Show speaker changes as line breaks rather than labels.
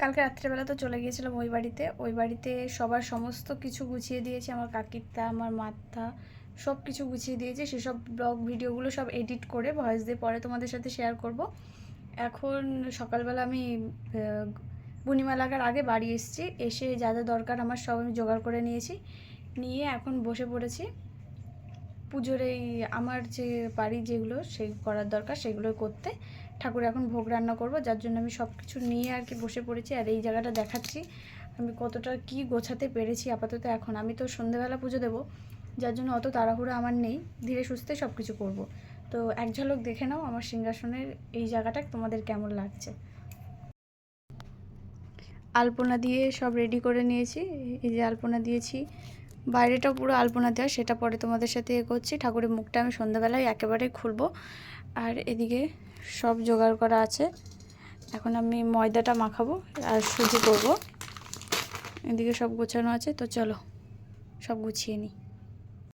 কালকে রাত্রেবেলা তো চলে গিয়েছিলাম ওই বাড়িতে। ওই বাড়িতে সবার সমস্ত কিছু গুছিয়ে দিয়েছি। আমার কাকিরটা আমার মাথা সব কিছু গুছিয়ে দিয়েছি। সেসব ব্লগ, ভিডিওগুলো সব এডিট করে ভয়েস দিয়ে পরে তোমাদের সাথে শেয়ার করব। এখন সকালবেলা আমি পূর্ণিমা লাগার আগে বাড়ি এসেছি। এসে যা যা দরকার আমার সব আমি জোগাড় করে নিয়েছি। নিয়ে এখন বসে পড়েছি। পুজোর এই আমার যে বাড়ি যেগুলো, সেই করার দরকার সেগুলো করতে। ঠাকুর এখন ভোগ রান্না করব, যার জন্য আমি সব কিছু নিয়ে আর কি বসে পড়েছি আর এই জায়গাটা দেখাচ্ছি। আমি কতটা কি গোছাতে পেরেছি আপাতত এখন। আমি তো সন্ধেবেলা পুজো দেবো, যার জন্য অত তাড়াহুড়ো আমার নেই। ধীরে সুস্থে সব কিছু করব। তো এক ঝলক দেখে নাও আমার সিংহাসনের এই জায়গাটা, তোমাদের কেমন লাগছে? আলপনা দিয়ে সব রেডি করে নিয়েছি। এই যে আলপনা দিয়েছি। বাইরেটাও পুরো আলপনা দেওয়া, সেটা পরে তোমাদের সাথে এ করছি। ঠাকুরের মুখটা আমি সন্ধ্যাবেলায় একেবারে খুলবো। আর এদিকে সব জোগাড় করা আছে। এখন আমি ময়দাটা মাখাবো আর সুজি করব। এদিকে সব গোছানো আছে, তো চলো সব গুছিয়ে নিই।